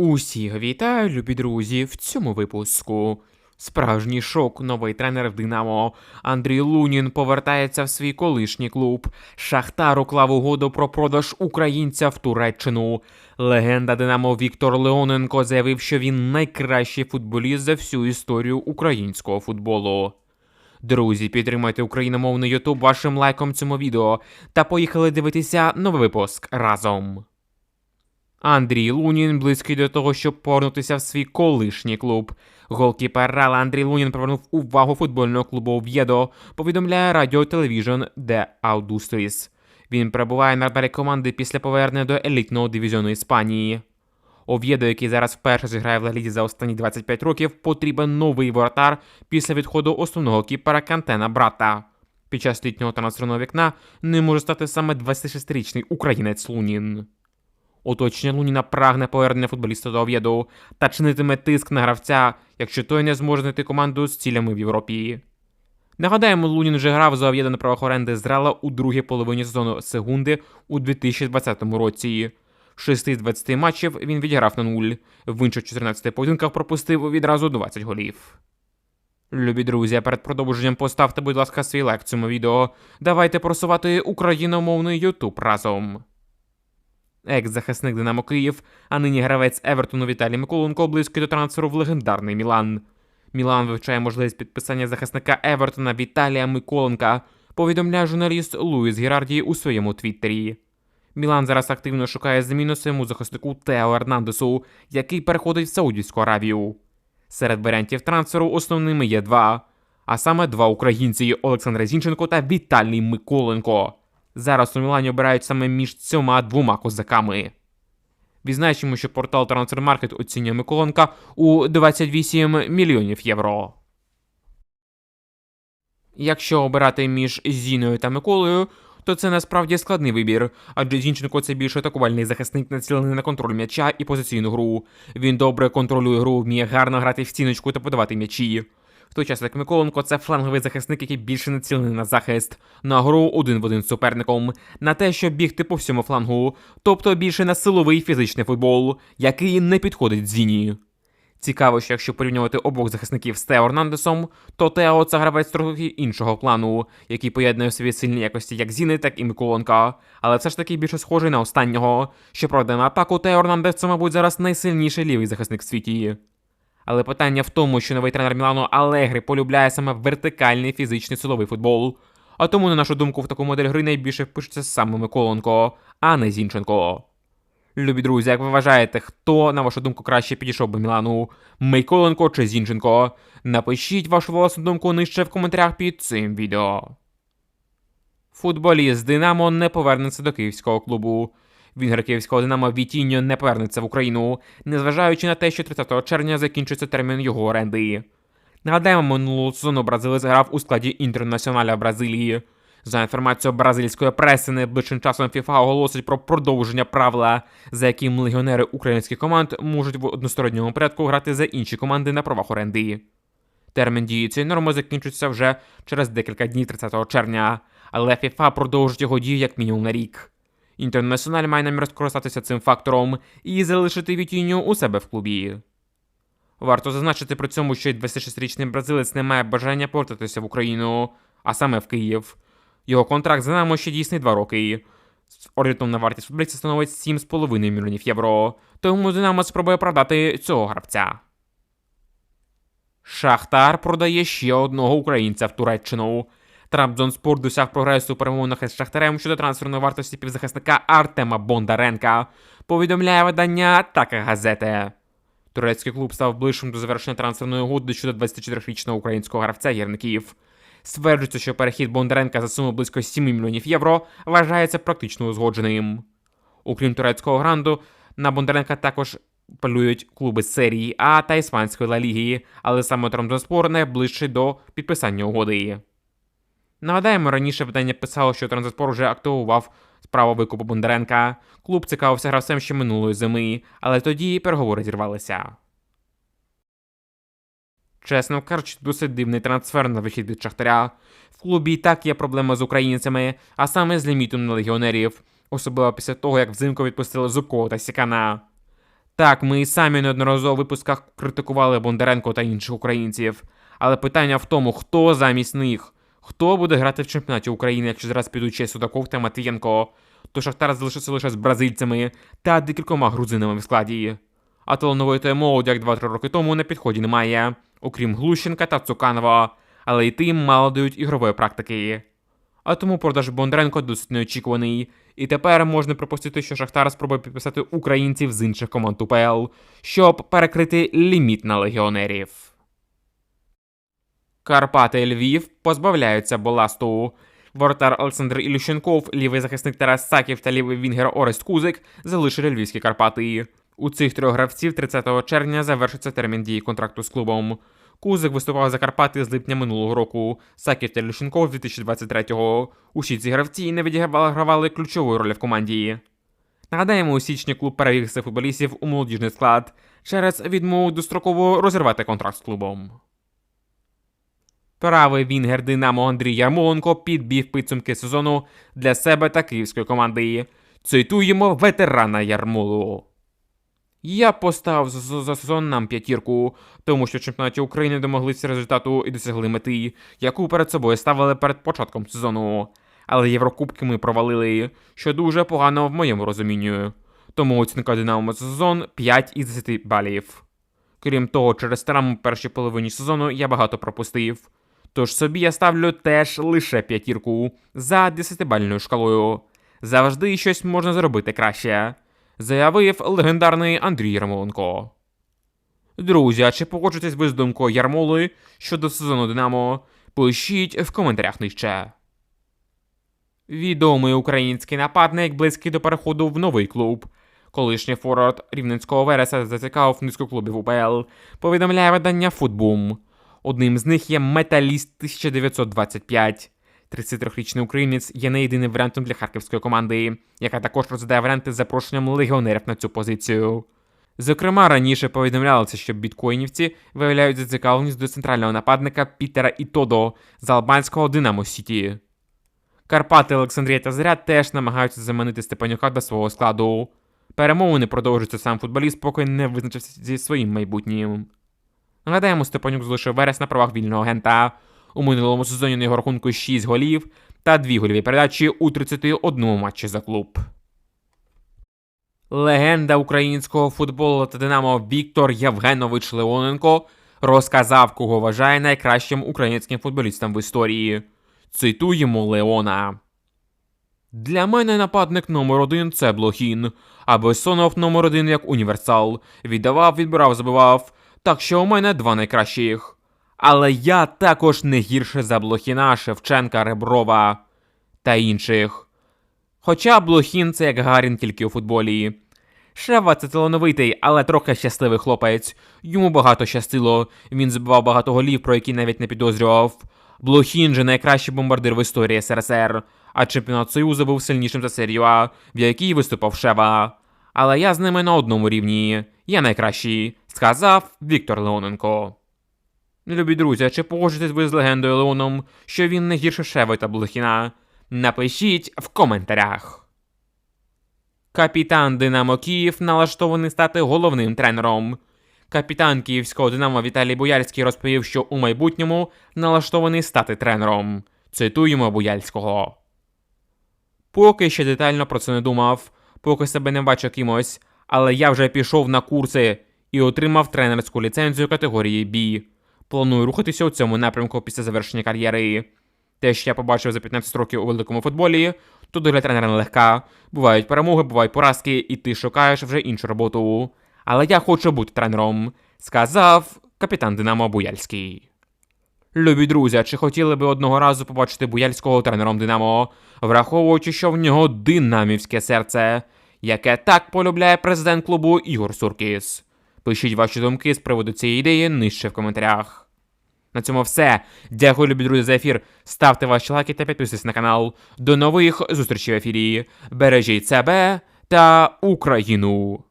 Усіх вітаю, любі друзі, в цьому випуску. Справжній шок, новий тренер в Динамо. Андрій Лунін повертається в свій колишній клуб. Шахтар уклав угоду про продаж українця в Туреччину. Легенда Динамо Віктор Леоненко заявив, що він найкращий футболіст за всю історію українського футболу. Друзі, підтримайте україномовний Ютуб вашим лайком цьому відео та поїхали дивитися новий випуск разом. Андрій Лунін близький до того, щоб повернутися в свій колишній клуб. Голкіпер Рала Андрій Лунін привернув увагу футбольного клубу В'єдо, повідомляє Радіо Телевіжн де Аудустріс. Він перебуває на радарі команди після повернення до елітного дивізіону Іспанії. Ов'єдо, який зараз вперше зіграє в Ла-Лізі за останні 25 років, потрібен новий воротар після відходу основного кіпера Кантена брата. Під час літнього трансферного вікна не може стати саме 26-річний українець Лунін. Оточення Луніна прагне повернення футболіста до Ов'єду та чинитиме тиск на гравця, якщо той не зможе знайти команду з цілями в Європі. Нагадаємо, Лунін вже грав за Ов'єда на правах оренди з Рала у другій половині сезону Сегунди у 2020 році. В 6 з 20 матчів він відіграв на нуль, в інших 14 поєдинках пропустив відразу 20 голів. Любі друзі, перед продовженням поставте, будь ласка, свій лайк цьому відео. Давайте просувати україномовний Ютуб разом. Екс-захисник Динамо Київ, а нині гравець Евертону Віталій Миколенко близький до трансферу в легендарний Мілан. Мілан вивчає можливість підписання захисника Евертона Віталія Миколенка, повідомляє журналіст Луїс Гірарді у своєму твіттері. Мілан зараз активно шукає заміну своєму захиснику Тео Ернандесу, який переходить в Саудівську Аравію. Серед варіантів трансферу основними є два, а саме два українці Олександр Зінченко та Віталій Миколенко. Зараз у Мілані обирають саме між цьома двома козаками. Відзначимо, що портал Transfermarkt оцінює Миколенка у 28 мільйонів євро. Якщо обирати між Зіною та Миколою, то це насправді складний вибір, адже Зінченко це більш атакувальний захисник, націлений на контроль м'яча і позиційну гру. Він добре контролює гру, вміє гарно грати в стіночку та подавати м'ячі. В той час як Миколенко це фланговий захисник, який більше націлений на захист, на гру один в один з суперником, на те, щоб бігти по всьому флангу, тобто більше на силовий фізичний футбол, який не підходить Зіні. Цікаво, що якщо порівнювати обох захисників з Тео Орнандесом, то Тео це гравець трохи іншого плану, який поєднує в собі сильні якості як Зіни, так і Миколенка, але все ж таки більше схожий на останнього. Щоправда, на атаку Тео Орнандес це, мабуть, зараз найсильніший лівий захисник в світі. Але питання в тому, що новий тренер Мілану Алегрі полюбляє саме вертикальний фізичний силовий футбол. А тому, на нашу думку, в таку модель гри найбільше впишеться саме Миколенко, а не Зінченко. Любі друзі, як ви вважаєте, хто, на вашу думку, краще підійшов би Мілану? Миколенко чи Зінченко? Напишіть вашу власну думку нижче в коментарях під цим відео. Футболіст Динамо не повернеться до київського клубу. Вінгер київського Динамо Вітіньо не повернеться в Україну, незважаючи на те, що 30 червня закінчиться термін його оренди. Нагадаємо, минулого сезону бразилець грав у складі інтернаціоналя Бразилії. За інформацією бразильської преси, найближчим часом FIFA оголосить про продовження правила, за яким легіонери українських команд можуть в односторонньому порядку грати за інші команди на правах оренди. Термін дії цієї норми закінчиться вже через декілька днів 30 червня, але FIFA продовжить його дію як мінімум на рік. Інтернаціональ має намір скористатися цим фактором і залишити Вітіню у себе в клубі. Варто зазначити при цьому, що й 26-річний бразилець не має бажання повертатися в Україну, а саме в Київ. Його контракт за нами ще дійсний 2 роки. Орієнтовна вартість футболіста становить 7,5 мільйонів євро, тому Динамо спробує продати цього гравця. Шахтар продає ще одного українця в Туреччину. Трабзонспор досяг прогресу у перемовинах із Шахтарем щодо трансферної вартості півзахисника Артема Бондаренка, повідомляє видання Така газети. Турецький клуб став ближчим до завершення трансферної угоди щодо 24-річного українського гравця гірників. Стверджується, що перехід Бондаренка за суму близько 7 мільйонів євро вважається практично узгодженим. Окрім турецького гранду, на Бондаренка також полюють клуби серії А та Іспанської Ла Ліги, але саме Трамзонспор найближчий до підписання угоди. Нагадаємо, раніше видання писало, що Транзитпор вже активував справу викупу Бондаренка. Клуб цікавився гравцем ще минулої зими, але тоді переговори зірвалися. Чесно кажучи, досить дивний трансфер на вихід від Шахтаря. В клубі і так є проблема з українцями, а саме з лімітом на легіонерів, особливо після того, як взимку відпустили Зубкова та Сікана. Так, ми і самі неодноразово в випусках критикували Бондаренко та інших українців. Але питання в тому, хто замість них, хто буде грати в чемпіонаті України, якщо зараз підуть ще Судаков та Матвієнко, то Шахтар залишиться лише з бразильцями та декількома грузинами в складі. А талановитої молоді, як 2-3 роки тому, на підході немає, окрім Глущенка та Цуканова, але й тим мало дають ігрової практики. А тому продаж Бондаренко досить неочікуваний, і тепер можна припустити, що Шахтар спробує підписати українців з інших команд УПЛ, щоб перекрити ліміт на легіонерів. Карпати Львів позбавляються баласту. Воротар Олександр Ілющенков, лівий захисник Тарас Саків та лівий вінгер Орест Кузик залишили львівські Карпати. У цих трьох гравців 30 червня завершиться термін дії контракту з клубом. Кузик виступав за Карпати з липня минулого року, Саків та Ілющенков 2023-го. Усі ці гравці не відігравали ключової ролі в команді. Нагадаємо, у січні клуб перевів футболістів у молодіжний склад через відмову достроково розірвати контракт з клубом. Правий вінгер Динамо Андрій Ярмоленко підбив підсумки сезону для себе та київської команди. Цитуємо ветерана Ярмолу. Я постав за, за сезон нам п'ятірку, тому що в чемпіонаті України домоглися результату і досягли мети, яку перед собою ставили перед початком сезону. Але Єврокубки ми провалили, що дуже погано в моєму розумінні. Тому оцінка Динамо за сезон 5 із 10 балів. Крім того, через травму першій половині сезону я багато пропустив. Тож собі я ставлю теж лише п'ятірку за 10-бальною шкалою. Завжди щось можна зробити краще, заявив легендарний Андрій Ярмоленко. Друзі, а чи погоджуєтесь ви з думкою Ярмоли щодо сезону Динамо? Пишіть в коментарях нижче. Відомий український нападник близький до переходу в новий клуб. Колишній форвард рівненського вереса зацікавив низку клубів УПЛ, повідомляє видання Футбум. Одним з них є Металіст 1925. 33-річний українець є не єдиним варіантом для харківської команди, яка також розглядає варіанти з запрошенням легіонерів на цю позицію. Зокрема, раніше повідомлялося, що біткоїнівці виявляють зацікавленість до центрального нападника Пітера Ітодо з албанського Динамо Сіті. Карпати Олександрія та Заря теж намагаються заманити Степанюка до свого складу. Перемовини продовжуються сам футболіст, поки не визначився зі своїм майбутнім. Нагадаємо, Степанюк залишив верес на правах вільного агента. У минулому сезоні на його рахунку 6 голів та 2 гольові передачі у 31 матчі за клуб. Легенда українського футболу та Динамо Віктор Євгенович Леоненко розказав, кого вважає найкращим українським футболістом в історії. Цитуємо Леона. Для мене нападник номер один це Блохін, а Бессонов номер один як універсал. Віддавав, відбирав, забивав. Так що у мене два найкращих. Але я також не гірше за Блохіна, Шевченка, Реброва та інших. Хоча Блохін це як Гарін тільки у футболі. Шева це талановитий, але трохи щасливий хлопець. Йому багато щастило, він забивав багато голів, про які навіть не підозрював. Блохін же найкращий бомбардир в історії СРСР, а чемпіонат Союзу був сильнішим за серію А, в якій виступав Шева. Але я з ними на одному рівні. Я найкращий, сказав Віктор Леоненко. Любі друзі, чи погоджуєтесь ви з легендою Леоном, що він не гірше Шеви та Блохіна? Напишіть в коментарях. Капітан Динамо Київ налаштований стати головним тренером. Капітан київського Динамо Віталій Буяльський розповів, що у майбутньому налаштований стати тренером. Цитуємо Буяльського. Поки ще детально про це не думав, поки себе не бачив кимось, але я вже пішов на курси і отримав тренерську ліцензію категорії B. Планую рухатися у цьому напрямку після завершення кар'єри. Те, що я побачив за 15 років у великому футболі, то доля тренера нелегка. Бувають перемоги, бувають поразки, і ти шукаєш вже іншу роботу. Але я хочу бути тренером, сказав капітан Динамо Буяльський. Любі друзі, чи хотіли би одного разу побачити Буяльського тренером Динамо, враховуючи, що в нього динамівське серце, яке так полюбляє президент клубу Ігор Суркіс. Пишіть ваші думки з приводу цієї ідеї нижче в коментарях. На цьому все. Дякую, любі друзі, за ефір. Ставте ваші лайки та підписуйтесь на канал. До нових зустрічей в ефірі. Бережіть себе та Україну!